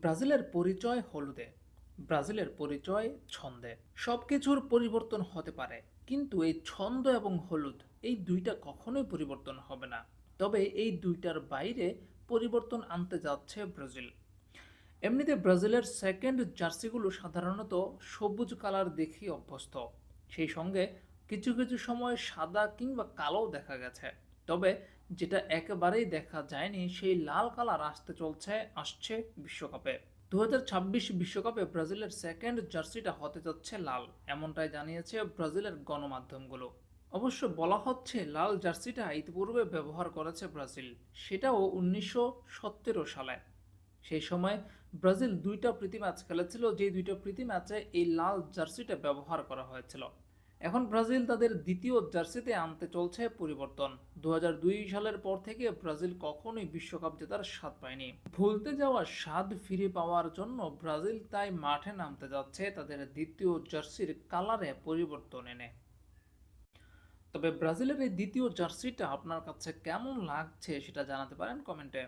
ব্রাজিলের পরিচয় হলুদে, ব্রাজিলের পরিচয় ছন্দে। সব কিছুর পরিবর্তন হতে পারে, কিন্তু এই ছন্দ এবং হলুদ এই দুইটা কখনোই পরিবর্তন হবে না। তবে এই দুইটার বাইরে পরিবর্তন আনতে যাচ্ছে ব্রাজিল। এমনিতে ব্রাজিলের সেকেন্ড জার্সিগুলো সাধারণত সবুজ কালার দেখেই অভ্যস্ত। সেই সঙ্গে কিছু কিছু সময় সাদা কিংবা কালোও দেখা গেছে। তবে যেটা একেবারেই দেখা যায়নি, সেই লাল কালার আসতে চলছে, আসছে বিশ্বকাপে। দু বিশ্বকাপে ব্রাজিলের সেকেন্ড জার্সিটা হতে যাচ্ছে লাল, এমনটাই জানিয়েছে ব্রাজিলের গণমাধ্যমগুলো। অবশ্য বলা হচ্ছে লাল জার্সিটা ইতিপূর্বে ব্যবহার করেছে ব্রাজিল, সেটাও উনিশশো সতেরো সালে। সেই সময় ব্রাজিল দুইটা প্রীতি ম্যাচ খেলেছিল যে দুইটা প্রীতি ম্যাচে এই লাল জার্সিটা ব্যবহার করা হয়েছিল। এখন ব্রাজিল তাদের দ্বিতীয় জার্সিতে আনতে চলছে পরিবর্তন। দু সালের পর থেকে ব্রাজিল কখনোই বিশ্বকাপ জেতার স্বাদ পায়নি। ভুলতে যাওয়া স্বাদ ফিরে পাওয়ার জন্য ব্রাজিল তাই মাঠে নামতে যাচ্ছে তাদের দ্বিতীয় জার্সির কালারে পরিবর্তন এনে। তবে ব্রাজিলের এই দ্বিতীয় জার্সিটা আপনার কাছে কেমন লাগছে সেটা জানাতে পারেন কমেন্টে।